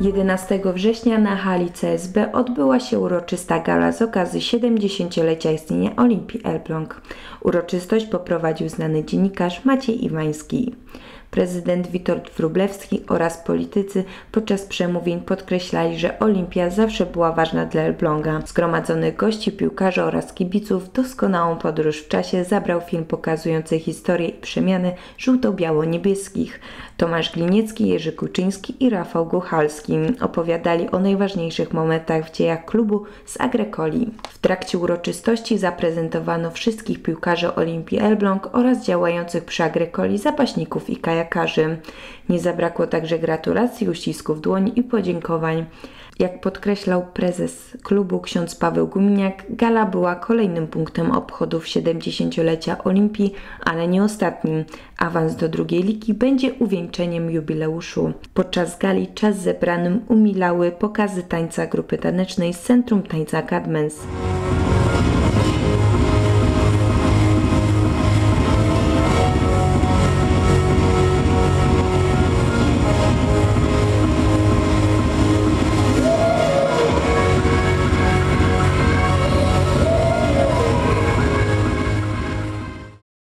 11 września na hali CSB odbyła się uroczysta gala z okazji 70-lecia istnienia Olimpii Elbląg. Uroczystość poprowadził znany dziennikarz Maciej Iwański. Prezydent Witold Wróblewski oraz politycy podczas przemówień podkreślali, że Olimpia zawsze była ważna dla Elbląga. Zgromadzonych gości, piłkarzy oraz kibiców doskonałą podróż w czasie zabrał film pokazujący historię i przemiany żółto-biało-niebieskich. Tomasz Gliniecki, Jerzy Kuczyński i Rafał Guchalski opowiadali o najważniejszych momentach w dziejach klubu z Agrekoli. W trakcie uroczystości zaprezentowano wszystkich piłkarzy Olimpii Elbląg oraz działających przy Agrekoli zapaśników i Nie zabrakło także gratulacji, uścisków dłoni i podziękowań. Jak podkreślał prezes klubu ksiądz Paweł Guminiak, gala była kolejnym punktem obchodów 70-lecia Olimpii, ale nie ostatnim. Awans do drugiej ligi będzie uwieńczeniem jubileuszu. Podczas gali czas zebranym umilały pokazy tańca grupy tanecznej z Centrum Tańca Cadmens.